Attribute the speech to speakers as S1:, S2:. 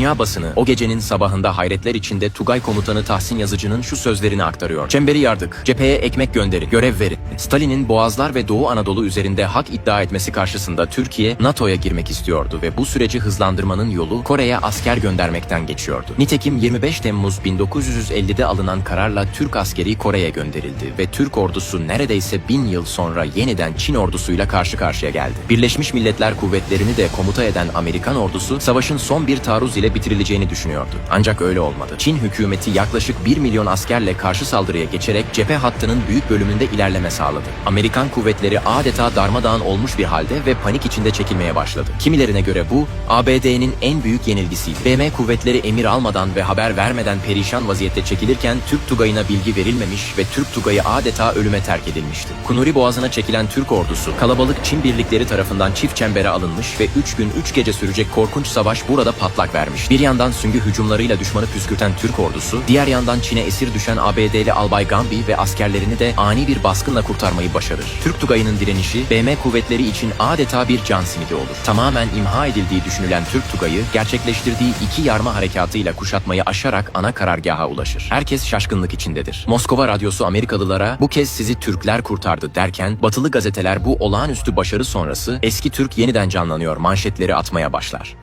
S1: Dünya basını o gecenin sabahında hayretler içinde Tugay komutanı Tahsin Yazıcı'nın şu sözlerini aktarıyor. Çemberi yardık, cepheye ekmek gönderin, görev verin. Stalin'in Boğazlar ve Doğu Anadolu üzerinde hak iddia etmesi karşısında Türkiye NATO'ya girmek istiyordu ve bu süreci hızlandırmanın yolu Kore'ye asker göndermekten geçiyordu. Nitekim 25 Temmuz 1950'de alınan kararla Türk askeri Kore'ye gönderildi ve Türk ordusu neredeyse bin yıl sonra yeniden Çin ordusuyla karşı karşıya geldi. Birleşmiş Milletler kuvvetlerini de komuta eden Amerikan ordusu savaşın son bir taarruz ile bitirileceğini düşünüyordu. Ancak öyle olmadı. Çin hükümeti yaklaşık 1 milyon askerle karşı saldırıya geçerek cephe hattının büyük bölümünde ilerleme sağladı. Amerikan kuvvetleri adeta darmadağın olmuş bir halde ve panik içinde çekilmeye başladı. Kimilerine göre bu ABD'nin en büyük yenilgisiydi. BM kuvvetleri emir almadan ve haber vermeden perişan vaziyette çekilirken Türk Tugayı'na bilgi verilmemiş ve Türk Tugayı adeta ölüme terk edilmişti. Kunuri Boğazı'na çekilen Türk ordusu kalabalık Çin birlikleri tarafından çift çembere alınmış ve 3 gün 3 gece sürecek korkunç savaş burada patlak vermiş. Bir yandan süngü hücumlarıyla düşmanı püskürten Türk ordusu, diğer yandan Çin'e esir düşen ABD'li Albay Gambi ve askerlerini de ani bir baskınla kurtarmayı başarır. Türk Tugayı'nın direnişi BM kuvvetleri için adeta bir can simidi olur. Tamamen imha edildiği düşünülen Türk Tugayı gerçekleştirdiği iki yarma harekatıyla kuşatmayı aşarak ana karargaha ulaşır. Herkes şaşkınlık içindedir. Moskova radyosu Amerikalılara bu kez sizi Türkler kurtardı derken batılı gazeteler bu olağanüstü başarı sonrası eski Türk yeniden canlanıyor manşetleri atmaya başlar.